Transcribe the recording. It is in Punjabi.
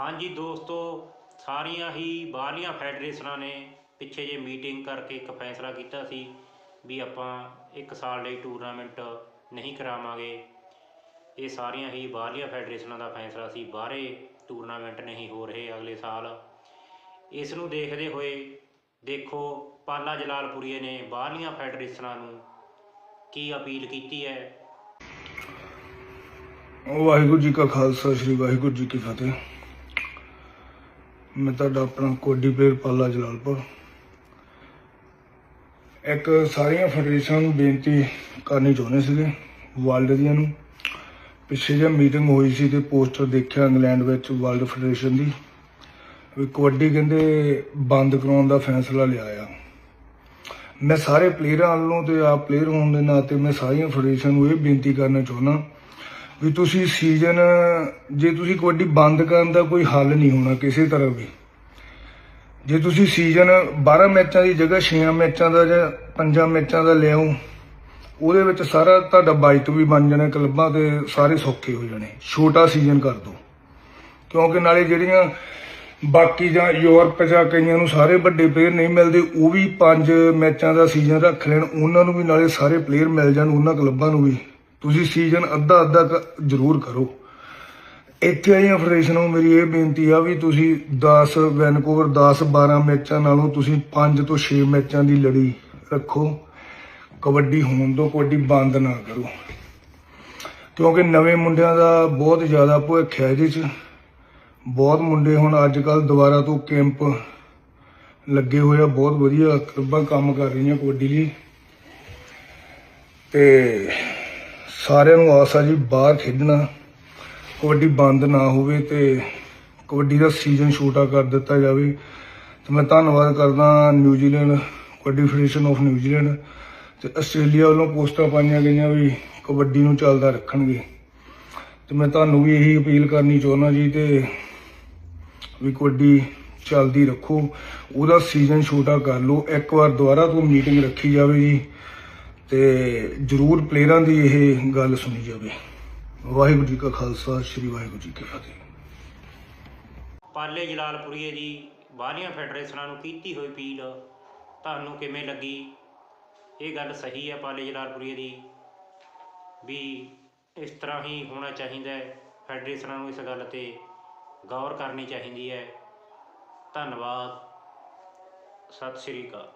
ਹਾਂਜੀ ਦੋਸਤੋ, ਸਾਰੀਆਂ ਹੀ ਬਾਹਰਲੀਆਂ ਫੈਡਰੇਸ਼ਨਾਂ ਨੇ ਪਿੱਛੇ ਜੇ ਮੀਟਿੰਗ ਕਰਕੇ ਇੱਕ ਫੈਸਲਾ ਕੀਤਾ ਸੀ ਵੀ ਆਪਾਂ ਇੱਕ ਸਾਲ ਲਈ ਟੂਰਨਾਮੈਂਟ ਨਹੀਂ ਕਰਾਵਾਂਗੇ। ਇਹ ਸਾਰੀਆਂ ਹੀ ਬਾਹਰਲੀਆਂ ਫੈਡਰੇਸ਼ਨਾਂ ਦਾ ਫੈਸਲਾ ਸੀ। ਬਾਹਰੇ ਟੂਰਨਾਮੈਂਟ ਨਹੀਂ ਹੋ ਰਹੇ ਅਗਲੇ ਸਾਲ। ਇਸ ਨੂੰ ਦੇਖਦੇ ਹੋਏ ਦੇਖੋ, ਪਾਲਾ ਜਲਾਲਪੁਰੀਏ ਨੇ ਬਾਹਰਲੀਆਂ ਫੈਡਰੇਸ਼ਨਾਂ ਨੂੰ ਕੀ ਅਪੀਲ ਕੀਤੀ ਹੈ? ਵਾਹਿਗੁਰੂ ਜੀ ਕਾ ਖਾਲਸਾ, ਸ੍ਰੀ ਵਾਹਿਗੁਰੂ ਜੀ ਕੀ ਫਤਿਹ। ਮੈਂ ਤੁਹਾਡਾ ਆਪਣਾ ਕੋਡੀ ਪਲੇਅਰ ਪਾਲਾ ਜਲਾਲਪੁਰ। ਇੱਕ ਸਾਰੀਆਂ ਫੈਡਰੇਸ਼ਨ ਨੂੰ ਬੇਨਤੀ ਕਰਨੀ ਚਾਹੁੰਦੇ ਸੀਗੇ ਵਰਲਡ ਦੀਆਂ ਨੂੰ। ਪਿੱਛੇ ਜਿਹਾ ਮੀਟਿੰਗ ਹੋਈ ਸੀ ਤੇ ਪੋਸਟਰ ਦੇਖਿਆ ਇੰਗਲੈਂਡ ਵਿੱਚ ਵਰਲਡ ਫੈਡਰੇਸ਼ਨ ਦੀ। ਵੀ ਕਬੱਡੀ ਕਹਿੰਦੇ ਬੰਦ ਕਰਾਉਣ ਦਾ ਫੈਸਲਾ ਲਿਆ ਆ। ਮੈਂ ਸਾਰੇ ਪਲੇਅਰਾਂ ਵੱਲੋਂ ਤੇ ਆਪ ਪਲੇਅਰ ਹੋਣ ਦੇ ਨਾਤੇ ਮੈਂ ਸਾਰੀਆਂ ਫੈਡਰੇਸ਼ਨ ਨੂੰ ਇਹ ਬੇਨਤੀ ਕਰਨਾ ਚਾਹੁੰਦਾ ਵੀ ਤੁਸੀਂ ਸੀਜ਼ਨ ਜੇ ਤੁਸੀਂ ਕਬੱਡੀ ਬੰਦ ਕਰਨ ਦਾ ਕੋਈ ਹੱਲ ਨਹੀਂ ਹੋਣਾ ਕਿਸੇ ਤਰ੍ਹਾਂ ਵੀ। ਜੇ ਤੁਸੀਂ ਸੀਜ਼ਨ 12 ਮੈਚਾਂ ਦੀ ਜਗ੍ਹਾ 6 ਮੈਚਾਂ ਦਾ ਜਾਂ 5 ਮੈਚਾਂ ਦਾ ਲਿਆਓ, ਉਹਦੇ ਵਿੱਚ ਸਾਰਾ ਤੁਹਾਡਾ ਬਾਈਟ ਵੀ ਬਣ ਜਾਣਾ ਕਲੱਬਾਂ ਤੇ, ਸਾਰੇ ਸੌਖੇ ਹੋ ਜਾਣੇ। ਛੋਟਾ ਸੀਜ਼ਨ ਕਰ ਦਿਓ ਕਿਉਂਕਿ ਨਾਲੇ ਜਿਹੜੀਆਂ ਬਾਕੀ ਜਾਂ ਯੂਰਪ ਜਾਂ ਕਈਆਂ ਨੂੰ ਸਾਰੇ ਵੱਡੇ ਪਲੇਅਰ ਨਹੀਂ ਮਿਲਦੇ, ਉਹ ਵੀ 5 ਮੈਚਾਂ ਦਾ ਸੀਜ਼ਨ ਰੱਖ ਲੈਣ, ਉਹਨਾਂ ਨੂੰ ਵੀ ਨਾਲੇ ਸਾਰੇ ਪਲੇਅਰ ਮਿਲ ਜਾਣ, ਉਹਨਾਂ ਕਲੱਬਾਂ ਨੂੰ ਵੀ। ਤੁਸੀਂ ਸੀਜ਼ਨ ਅੱਧਾ ਅੱਧਾ ਕ- ਜ਼ਰੂਰ ਕਰੋ। ਇੱਥੇ ਆਈਆਂ ਫੈਡਰੇਸ਼ਨ ਨੂੰ ਮੇਰੀ ਇਹ ਬੇਨਤੀ ਆ ਵੀ ਤੁਸੀਂ 10 ਵੈਨਕੂਵਰ 10 12 ਮੈਚਾਂ ਨਾਲੋਂ ਤੁਸੀਂ 5 ਤੋਂ 6 ਮੈਚਾਂ ਦੀ ਲੜੀ ਰੱਖੋ। ਕਬੱਡੀ ਹੋਣ ਤੋਂ ਕਬੱਡੀ ਬੰਦ ਨਾ ਕਰੋ। ਕਿਉਂਕਿ ਨਵੇਂ ਮੁੰਡਿਆਂ ਦਾ ਬਹੁਤ ਜ਼ਿਆਦਾ ਭੁੱਖ ਹੈ ਇਹਦੇ 'ਚ। ਬਹੁਤ ਮੁੰਡੇ ਹੁਣ ਅੱਜ ਕੱਲ ਦੁਬਾਰਾ ਤੋਂ ਕੈਂਪ ਲੱਗੇ ਹੋਏ ਆ। ਬਹੁਤ ਵਧੀਆ ਕਲੱਬਾਂ ਕੰਮ ਕਰ ਰਹੀਆਂ ਕਬੱਡੀ ਲਈ। ਤੇ ਸਾਰਿਆਂ ਨੂੰ ਆਸ ਆ ਜੀ ਬਾਹਰ ਖੇਡਣਾ, ਕਬੱਡੀ ਬੰਦ ਨਾ ਹੋਵੇ ਤੇ ਕਬੱਡੀ ਦਾ ਸੀਜ਼ਨ ਛੋਟਾ ਕਰ ਦਿੱਤਾ ਜਾਵੇ। ਤੇ ਮੈਂ ਧੰਨਵਾਦ ਕਰਦਾ New Zealand kabaddi federation of New Zealand ਤੇ ਆਸਟ੍ਰੇਲੀਆ ਵੱਲੋਂ ਪੋਸਟਾਂ ਪਾਈਆਂ ਗਈਆਂ ਵੀ ਕਬੱਡੀ ਨੂੰ ਚੱਲਦਾ ਰੱਖਣਗੇ। ਤੇ ਮੈਂ ਤੁਹਾਨੂੰ ਵੀ ਇਹੀ ਅਪੀਲ ਕਰਨੀ ਚਾਹੁੰਦਾ ਜੀ ਤੇ ਵੀ ਕਬੱਡੀ ਚੱਲਦੀ ਰੱਖੋ। ਉਹਦਾ ਸੀਜ਼ਨ ਛੋਟਾ ਕਰ ਲਓ। ਇੱਕ ਵਾਰ ਦੁਬਾਰਾ ਤੋਂ ਮੀਟਿੰਗ ਰੱਖੀ ਜਾਵੇ ਜੀ। ਤੇ ਜਰੂਰ ਪਲੇਅਰਾਂ ਦੀ ਇਹ ਗੱਲ ਸੁਣੀ ਜਾਵੇ। ਵਾਹਿਗੁਰੂ ਜੀ ਕਾ ਖਾਲਸਾ, ਸ੍ਰੀ ਵਾਹਿਗੁਰੂ ਜੀ ਕੀ ਫਤਿਹ। ਪਾਲੇ ਜਲਾਲਪੁਰੀਏ ਦੀ ਬਾਹਰਲੀਆਂ ਫੈਡਰੇਸ਼ਨਾਂ ਨੂੰ ਕੀਤੀ ਹੋਈ ਅਪੀਲ, ਤੁਹਾਨੂੰ ਕਿਵੇਂ ਲੱਗੀ? ਇਹ ਗੱਲ ਸਹੀ ਹੈ ਪਾਲੇ ਜਲਾਲਪੁਰੀਏ ਦੀ, ਵੀ ਇਸ ਤਰ੍ਹਾਂ ਹੀ ਹੋਣਾ ਚਾਹੀਦਾ ਹੈ, ਫੈਡਰੇਸ਼ਨਾਂ ਨੂੰ ਇਸ ਗੱਲ ਤੇ ਗੌਰ ਕਰਨੀ ਚਾਹੀਦੀ ਹੈ। ਧੰਨਵਾਦ। ਸਤਿ ਸ਼੍ਰੀ ਅਕਾਲ।